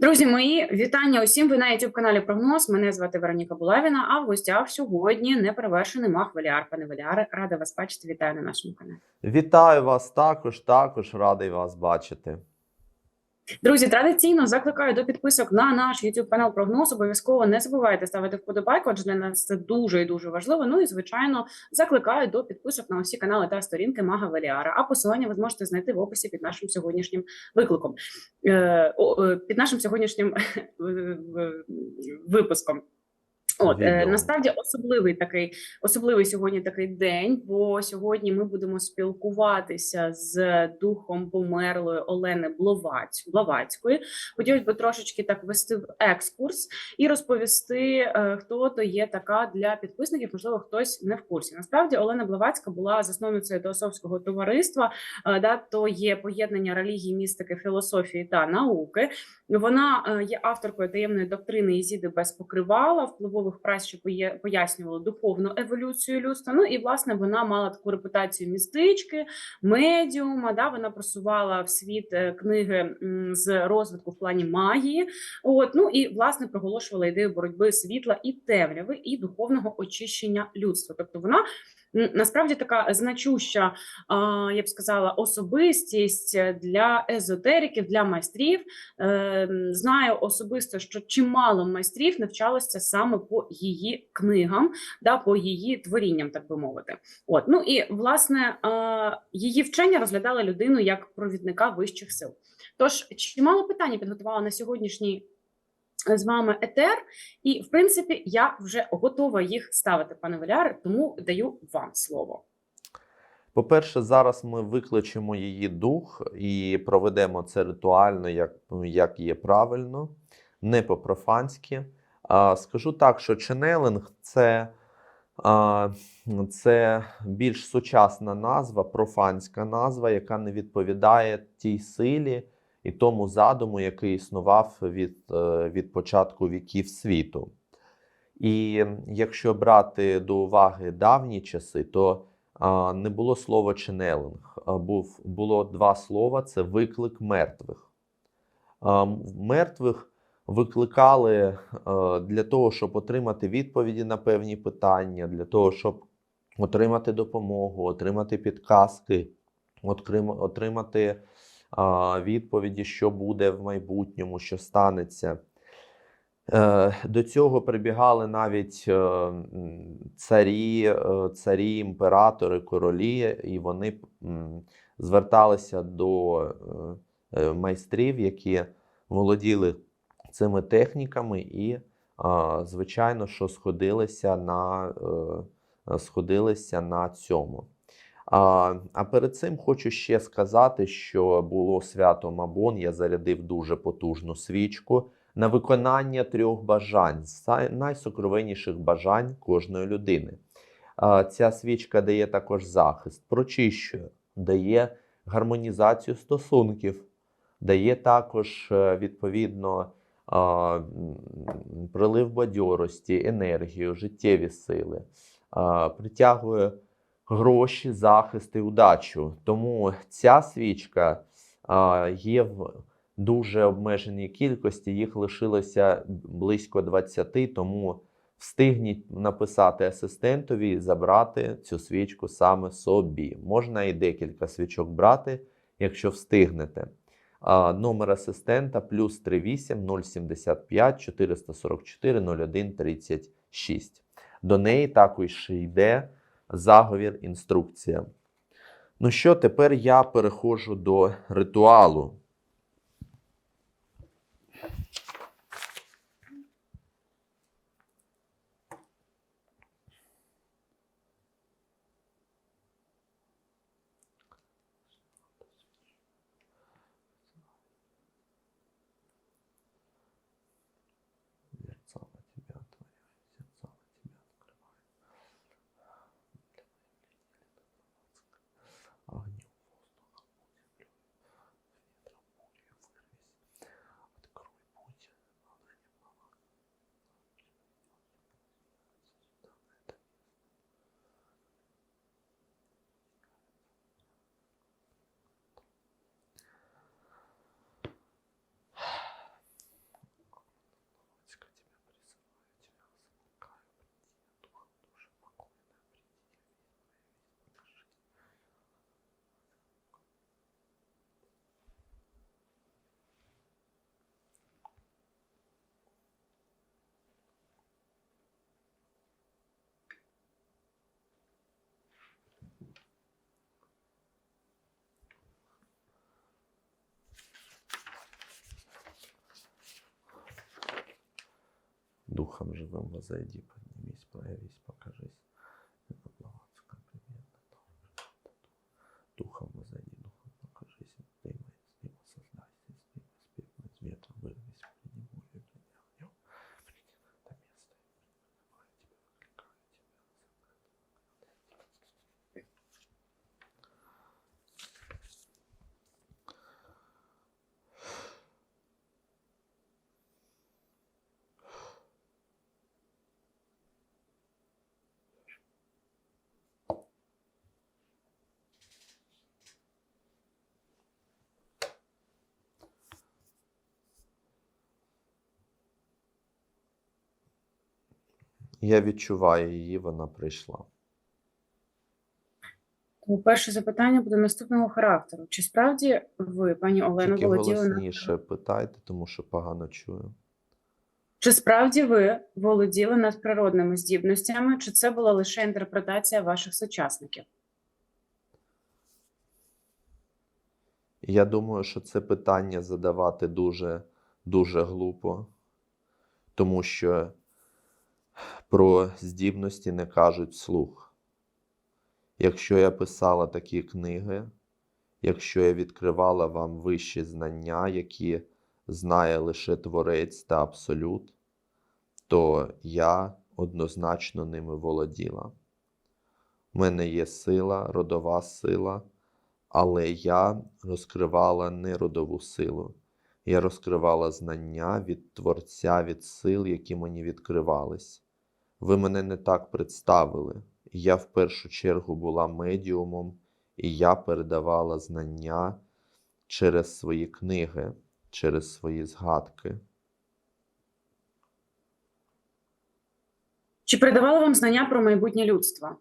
Друзі мої, вітання усім. Ви на youtube каналі Прогноз. Мене звати Вероніка Булавіна. А в гостях сьогодні неперевершений мах Валіар. Пане Валіаре, рада вас бачити. Вітаю на нашому каналі. Вітаю вас також, також радий вас бачити. Друзі, традиційно закликаю до підписок на наш youtube канал Прогноз. Обов'язково не забувайте ставити вподобайку, адже для нас це дуже і дуже важливо. Ну і звичайно, закликаю до підписок на усі канали та сторінки Мага Валіара. А посилання ви зможете знайти в описі під нашим сьогоднішнім викликом. Е, е, під нашим сьогоднішнім випуском. От е, насправді особливий такий особливий сьогодні такий день, бо сьогодні ми будемо спілкуватися з духом померлої Олени Бловаць, Блавацької. Хотілося б трошечки так вести в екскурс і розповісти, е, хто то є така для підписників. Можливо, хтось не в курсі. Насправді Олена Блавацька була засновницею Теософського товариства, е, да, то є поєднання релігії, містики, філософії та науки. Вона е, є авторкою таємної доктрини Ізіди без покривала, впливових праць, що пояснювали духовну еволюцію людства. Ну і власне вона мала таку репутацію містички, медіума. Да, вона просувала в світ е, книги з розвитку в плані магії. От ну і власне проголошувала ідею боротьби світла і темряви, і духовного очищення людства. Тобто вона насправді така значуща, я б сказала, особистість для езотериків, для майстрів. Е, Знаю особисто, що чимало майстрів навчалося саме по її книгам, да, по її творінням, так би мовити. От ну і власне е, її вчення розглядали людину як провідника вищих сил. Тож чимало питань підготувала на сьогоднішній е, з вами етер, і в принципі я вже готова їх ставити, пане Валяре, тому даю вам слово. По-перше, зараз ми викличемо її дух і проведемо це ритуально, як, як є правильно, не по-профанськи. Скажу так, що ченелинг це, це більш сучасна назва, профанська назва, яка не відповідає тій силі і тому задуму, який існував від, е, від початку віків світу. І якщо брати до уваги давні часи, то а, не було слова ченелинг. А, був, було два слова: це виклик мертвих. А, мертвих викликали е, для того, щоб отримати відповіді на певні питання, для того, щоб отримати допомогу, отримати підказки, отримати а, відповіді, що буде в майбутньому, що станеться. Е, До цього прибігали навіть е, царі, е, царі, імператори, королі, і вони зверталися до майстрів, які володіли цими техніками, і, звичайно, що сходилися на, сходилися на цьому. А, а перед цим хочу ще сказати, що було свято Мабон. Я зарядив дуже потужну свічку на виконання трьох бажань, найсокровенніших бажань кожної людини. А, Ця свічка дає також захист, прочищує, дає гармонізацію стосунків, дає також е, відповідно прилив бадьорості, енергію, життєві сили, притягує гроші, захист і удачу. Тому ця свічка а, є в дуже обмеженій кількості, їх лишилося близько 20, тому встигніть написати асистентові і забрати цю свічку саме собі. Можна і декілька свічок брати, якщо встигнете. А, номер асистента плюс 38 075 444 01 36. До неї також йде заговір, інструкція. Ну що, тепер я переходжу до ритуалу. Духом живым возойди, поднимись, проявись, покажись. Я відчуваю її, вона прийшла. Тому перше запитання буде наступного характеру. Чи справді ви, пані Олено, Тільки володіли голосніше питайте, тому що погано чую. Чи справді ви володіли надприродними здібностями, чи це була лише інтерпретація ваших сучасників? Я думаю, що це питання задавати дуже, дуже глупо, тому що про здібності не кажуть вслух. Якщо я писала такі книги, якщо я відкривала вам вищі знання, які знає лише Творець та Абсолют, то я однозначно ними володіла. У мене є сила, родова сила, але я розкривала не родову силу. Я розкривала знання від Творця, від сил, які мені відкривались. Ви мене не так представили. Я в першу чергу була медіумом, і я передавала знання через свої книги, через свої згадки. Чи передавали вам знання про майбутнє людство?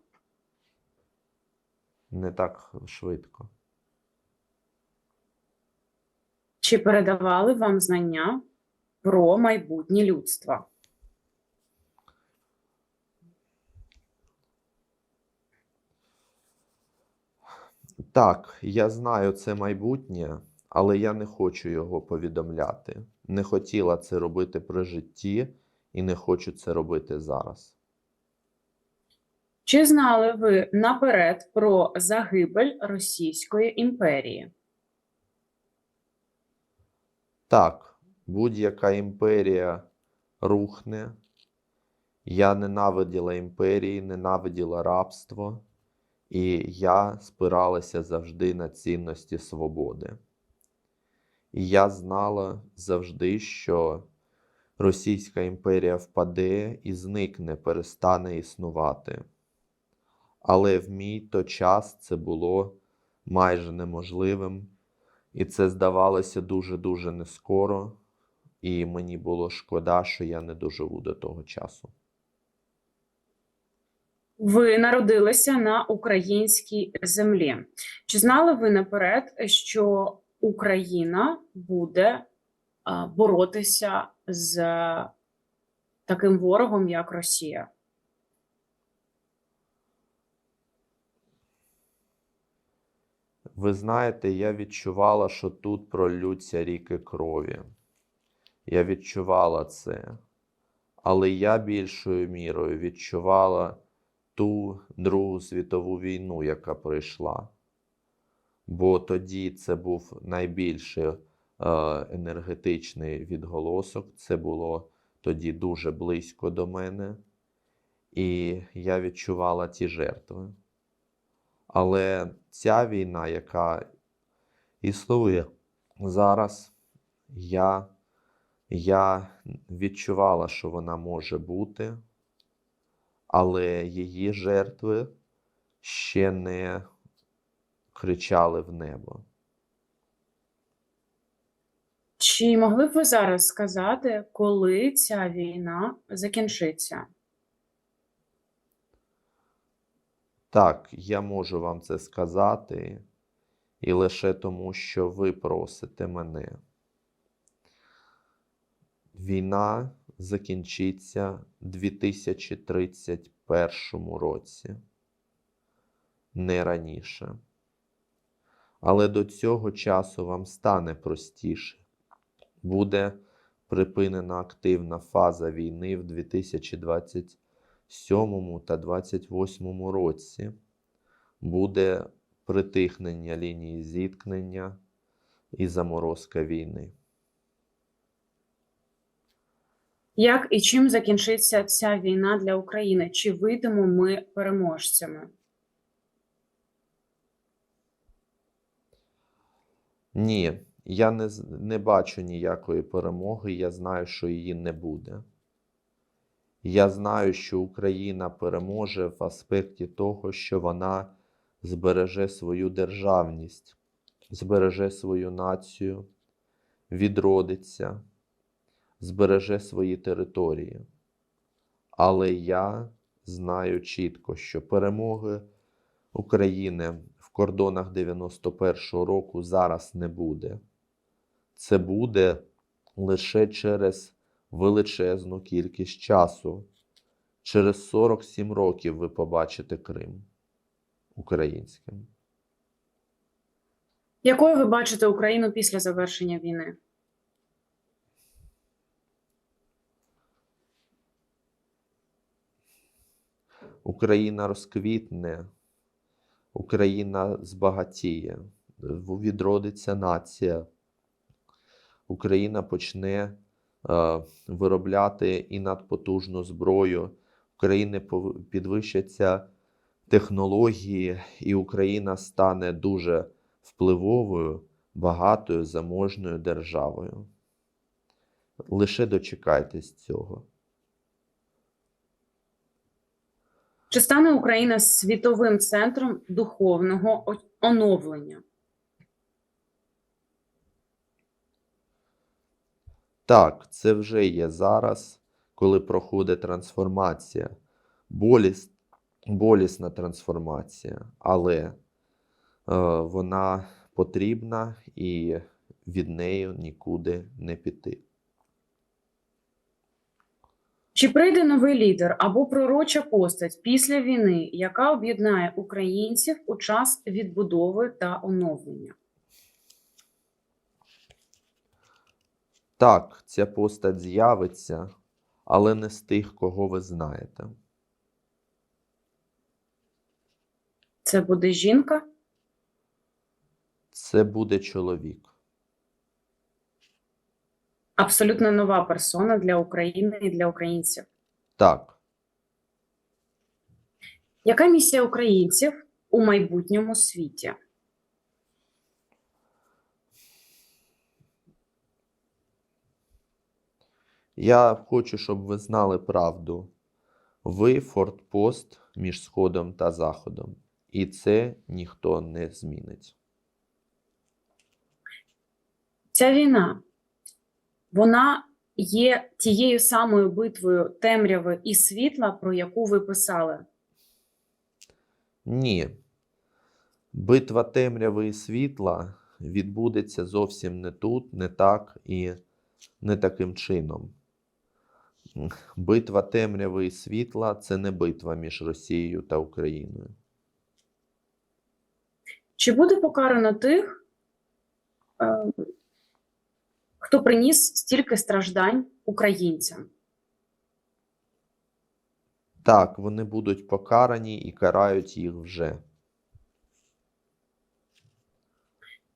Не так швидко. Чи передавали вам знання про майбутнє людство? Так, я знаю це майбутнє, але я не хочу його повідомляти. Не хотіла це робити при житті і не хочу це робити зараз. Чи знали ви наперед про загибель Російської імперії? Так, будь-яка імперія рухне. Я ненавиділа імперії, ненавиділа рабство, і я спиралася завжди на цінності свободи. І я знала завжди, що Російська імперія впаде і зникне, перестане існувати. Але в мій то час це було майже неможливим. І це здавалося дуже-дуже нескоро, і мені було шкода, що я не доживу до того часу. Ви народилися на українській землі. Чи знали ви наперед, що Україна буде боротися з таким ворогом, як Росія? Ви знаєте, я відчувала, що тут пролються ріки крові. Я відчувала це. Але я більшою мірою відчувала ту Другу світову війну, яка прийшла. Бо тоді це був найбільший е, енергетичний відголосок. Це було тоді дуже близько до мене. І я відчувала ті жертви. Але ця війна, яка існує зараз, я, я відчувала, що вона може бути, але її жертви ще не кричали в небо. Чи могли б ви зараз сказати, коли ця війна закінчиться? Так, я можу вам це сказати, і лише тому, що ви просите мене. Війна закінчиться у 2031 році, не раніше. Але до цього часу вам стане простіше. Буде припинена активна фаза війни в 2027 та 2028 році. Буде притихнення лінії зіткнення і заморозка війни. Як і чим закінчиться ця війна для України? Чи вийдемо ми переможцями? Ні, я не, не бачу ніякої перемоги, я знаю, що її не буде. Я знаю, що Україна переможе в аспекті того, що вона збереже свою державність, збереже свою націю, відродиться, збереже свої території. Але я знаю чітко, що перемоги України в кордонах 91-го року зараз не буде. Це буде лише через величезну кількість часу. Через 47 років ви побачите Крим українським. Якою ви бачите Україну після завершення війни? Україна розквітне, Україна збагатіє, відродиться нація. Україна почне е, виробляти і надпотужну зброю. України підвищаться технології, і Україна стане дуже впливовою, багатою, заможною державою. Лише дочекайтесь цього. Чи стане Україна світовим центром духовного оновлення? Так, це вже є зараз, коли проходить трансформація. Боліс, болісна трансформація, але е, вона потрібна і від неї нікуди не піти. Чи прийде новий лідер або пророча постать після війни, яка об'єднає українців у час відбудови та оновлення? Так, ця постать з'явиться, але не з тих, кого ви знаєте. Це буде жінка? Це буде чоловік. Абсолютно нова персона для України і для українців. Так, Яка місія українців у майбутньому світі? Я хочу, щоб ви знали правду. Ви фортпост між Сходом та Заходом, і це ніхто не змінить. Ця війна вона є тією самою битвою темряви і світла, про яку ви писали. Ні. Битва темряви і світла відбудеться зовсім не тут, не так і не таким чином. Битва темряви і світла це не битва між Росією та Україною. Чи буде покарано тих, е, хто приніс стільки страждань українцям? Так, вони будуть покарані і карають їх вже.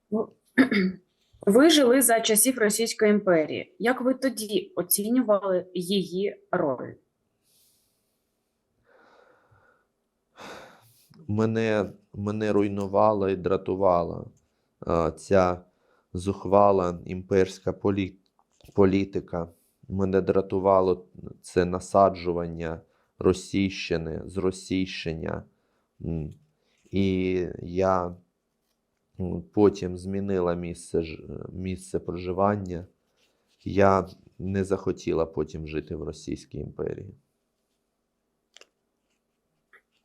Ви жили за часів Російської імперії. Як ви тоді оцінювали її роль? Мене, мене руйнувала і дратувала ця зухвала імперська полі, політика. Мене дратувало це насаджування російщини, зросійщення. І я потім змінила місце, місце проживання. Я не захотіла потім жити в Російській імперії.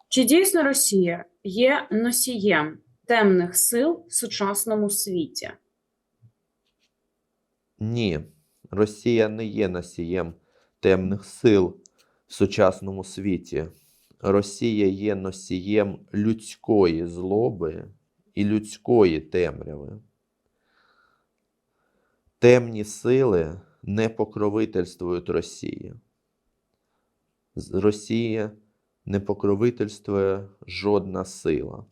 Чи дійсно Росія є носієм темних сил в сучасному світі? Ні, Росія не є носієм темних сил в сучасному світі. Росія є носієм людської злоби і людської темряви. Темні сили не покровительствують Росії. Росії не покровительствує жодна сила.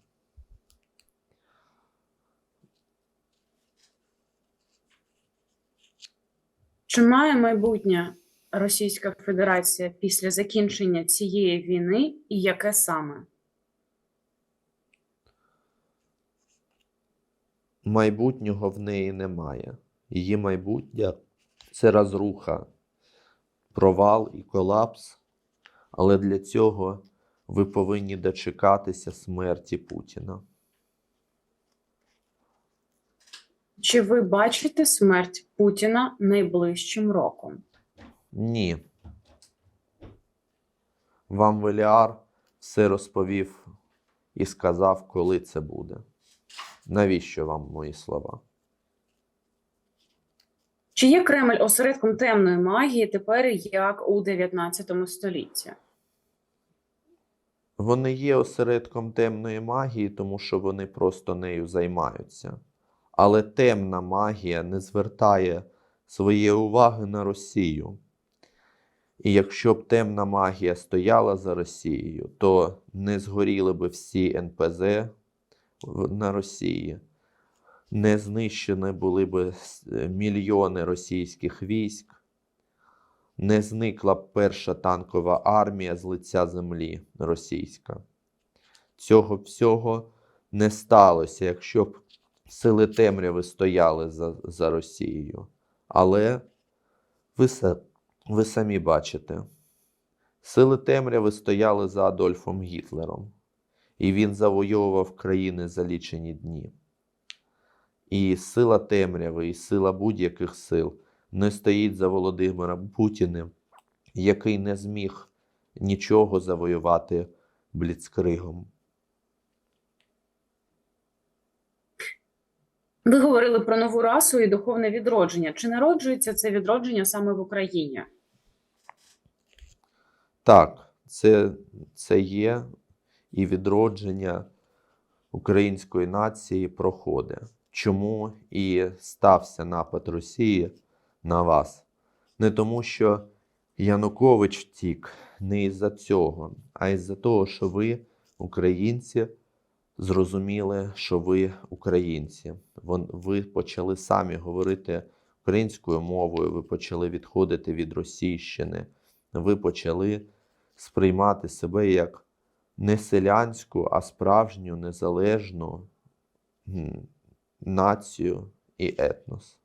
Чи має майбутнє Російська Федерація після закінчення цієї війни, і яке саме? Майбутнього в неї немає. Її майбутнє це розруха, провал і колапс. Але для цього ви повинні дочекатися смерті Путіна. Чи ви бачите смерть Путіна найближчим роком? Ні. Вам Веліар все розповів і сказав, коли це буде. Навіщо вам мої слова? Чи є Кремль осередком темної магії тепер як у 19 столітті? Вони є осередком темної магії, тому що вони просто нею займаються. Але темна магія не звертає своєї уваги на Росію. І якщо б темна магія стояла за Росією, то не згоріли би всі НПЗ на Росії, не знищені були б мільйони російських військ, не зникла б перша танкова армія з лиця землі російська. Цього всього не сталося, якщо б сили темряви стояли за, за Росією. Але ви, ви самі бачите, сили темряви стояли за Адольфом Гітлером, і він завойовував країни за лічені дні. І сила темряви, і сила будь-яких сил не стоїть за Володимиром Путіним, який не зміг нічого завоювати бліцкригом. Ви говорили про нову расу і духовне відродження. Чи народжується це відродження саме в Україні? Так, це, це є і відродження української нації проходить. Чому і стався напад Росії на вас? Не тому, що Янукович втік, не із-за цього, а із-за того, що ви, українці, зрозуміли, що ви українці. Ви почали самі говорити українською мовою, ви почали відходити від російщини, ви почали сприймати себе як не селянську, а справжню незалежну націю і етнос.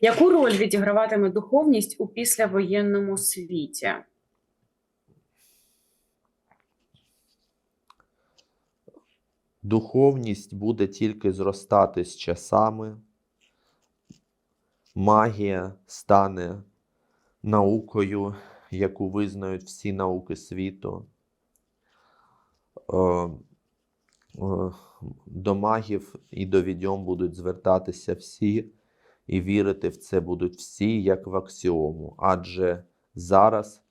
Яку роль відіграватиме духовність у післявоєнному світі? Духовність буде тільки зростати з часами, магія стане наукою, яку визнають всі науки світу. Е, е, До магів і до відьом будуть звертатися всі, і вірити в це будуть всі, як в аксіому. Адже зараз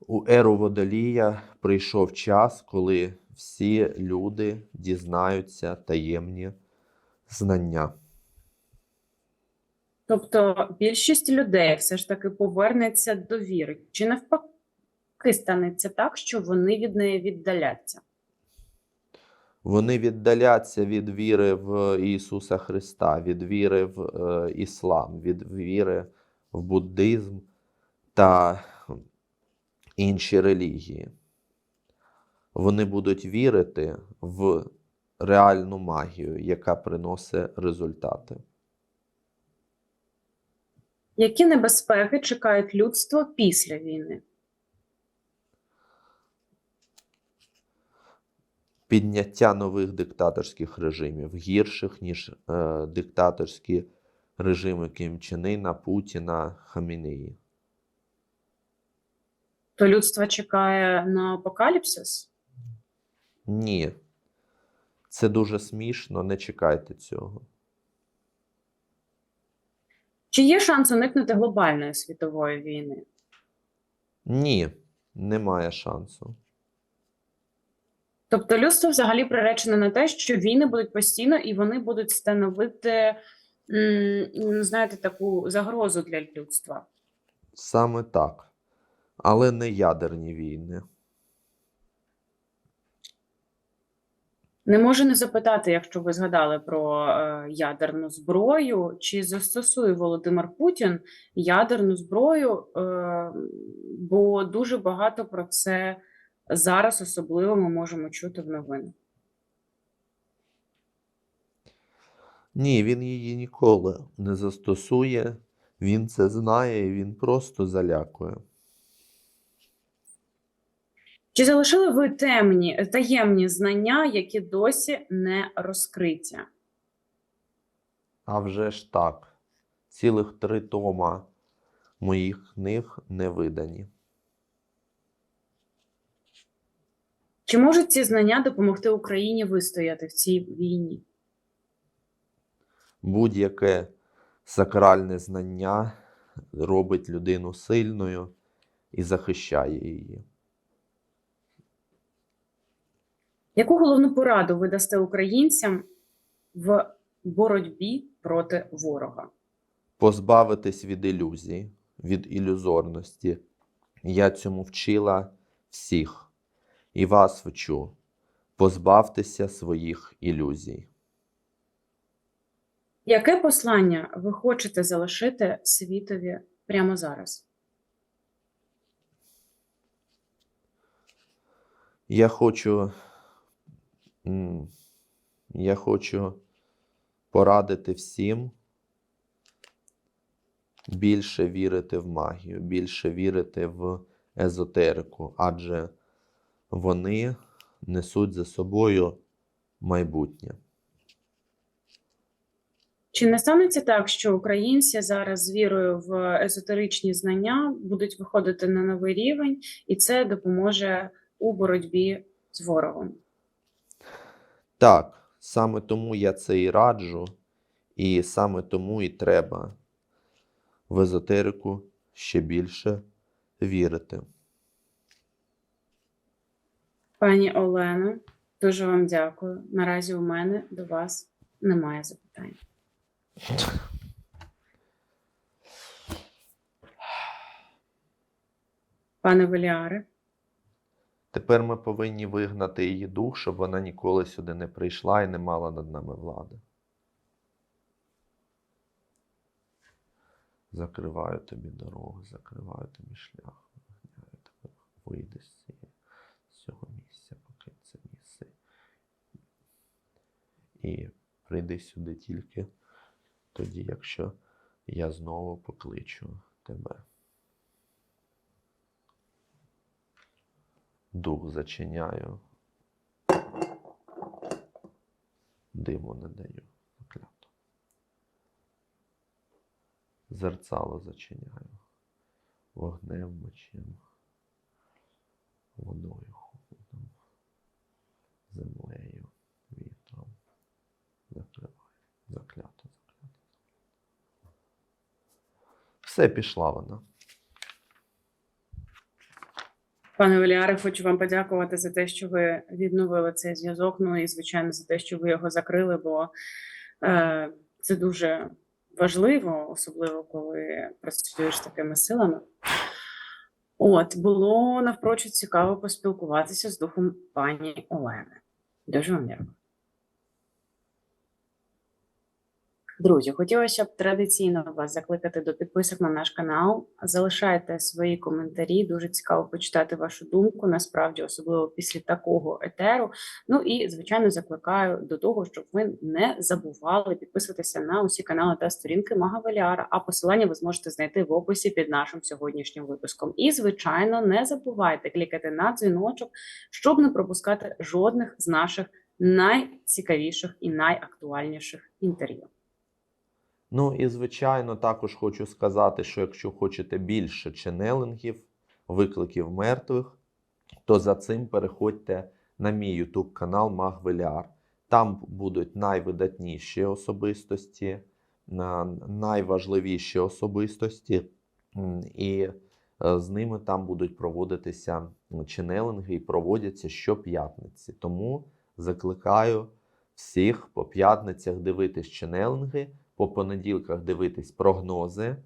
у еру водолія прийшов час, коли всі люди дізнаються таємні знання. Тобто більшість людей все ж таки повернеться до віри. Чи навпаки станеться так, що вони від неї віддаляться? Вони віддаляться від віри в Ісуса Христа, від віри в е, іслам, від віри в буддизм та інші релігії. Вони будуть вірити в реальну магію, яка приносить результати. Які небезпеки чекають людство після війни? підняття нових диктаторських режимів, гірших, ніж е, диктаторські режими Кім Ына, Путіна, Хамінеї. То людство чекає на апокаліпсис? Ні. Це дуже смішно, не чекайте цього. Чи є шанс уникнути глобальної світової війни? Ні, немає шансу. Тобто людство взагалі приречене на те, що війни будуть постійно і вони будуть становити ну, знаєте, таку загрозу для людства. Саме так. Але не ядерні війни. Не можу не запитати, якщо ви згадали про е, ядерну зброю, чи застосує Володимир Путін ядерну зброю, е, бо дуже багато про це зараз особливо ми можемо чути в новинах. Ні, він її ніколи не застосує. Він це знає і він просто залякує. Чи залишили ви темні таємні знання, які досі не розкриті? А вже ж так. Цілих три тома моїх книг не видані. Чи можуть ці знання допомогти Україні вистояти в цій війні? Будь-яке сакральне знання робить людину сильною і захищає її. Яку головну пораду ви дасте українцям в боротьбі проти ворога? Позбавитись від ілюзій, від ілюзорності. Я цьому вчила всіх і вас вчу. Позбавтеся своїх ілюзій. Яке послання ви хочете залишити світові прямо зараз? Я хочу, я хочу порадити всім більше вірити в магію, більше вірити в езотерику, адже вони несуть за собою майбутнє. Чи не станеться так, що українці зараз з вірою в езотеричні знання будуть виходити на новий рівень, і це допоможе у боротьбі з ворогом? Так, саме тому я це і раджу, і саме тому і треба в езотерику ще більше вірити. Пані Олено, дуже вам дякую. Наразі у мене до вас немає запитань. Пане Веліаре, Тепер ми повинні вигнати її дух, щоб вона ніколи сюди не прийшла і не мала над нами влади. Закриваю тобі дорогу, закриваю тобі шлях, вигняю тебе, вийди з цього місця, покинь це місце. І прийди сюди тільки тоді, якщо я знову покличу тебе. Дух зачиняю. Диму не даю. Заклято. Зерцало зачиняю. Вогнем мечем. Водою холодом. Землею, вітром. Закриваю. Заклято, заклято. Все пішла вона. Пане Веліаре, хочу вам подякувати за те, що ви відновили цей зв'язок. Ну і звичайно за те, що ви його закрили, бо е, це дуже важливо, особливо коли працюєш з такими силами. От було навпрочуд цікаво поспілкуватися з духом пані Олени. Дуже вам дякую. Друзі, хотілося б традиційно вас закликати до підписок на наш канал. Залишайте свої коментарі. Дуже цікаво почитати вашу думку. Насправді, особливо після такого етеру. Ну і звичайно закликаю до того, щоб ви не забували підписуватися на усі канали та сторінки Магавеліара, А посилання ви зможете знайти в описі під нашим сьогоднішнім випуском. І звичайно, не забувайте клікати на дзвіночок, щоб не пропускати жодних з наших найцікавіших і найактуальніших інтерв'ю. Ну і звичайно, також хочу сказати, що якщо хочете більше ченелингів, викликів мертвих, то за цим переходьте на мій YouTube канал Магвеліар. Там будуть найвидатніші особистості, найважливіші особистості, і е, з ними там будуть проводитися ченелинги і проводяться щоп'ятниці. Тому закликаю всіх по п'ятницях дивитись ченелинги по понеділках дивитись прогнози,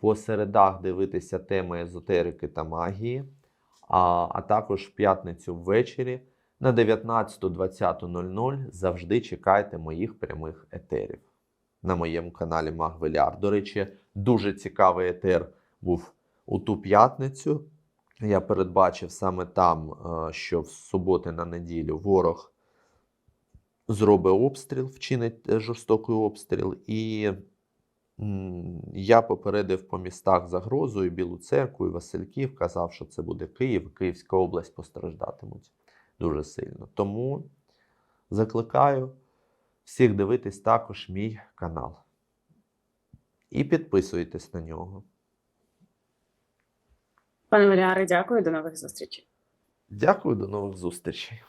по середах дивитися теми езотерики та магії, а, а також в п'ятницю ввечері на 19.20.00 завжди чекайте моїх прямих етерів на моєму каналі Магвеляр. До речі, дуже цікавий етер був у ту п'ятницю. Я передбачив саме там, е, що в суботи на неділю ворог зробить обстріл, вчинить е, жорстокий обстріл, і я попередив по містах загрозу і Білу церкву, і Васильків, казав, що це буде Київ, Київська область постраждатимуть дуже сильно. Тому закликаю всіх дивитись також мій канал. І підписуйтесь на нього. Пане Валяре, дякую, до нових зустрічей. Дякую, до нових зустрічей.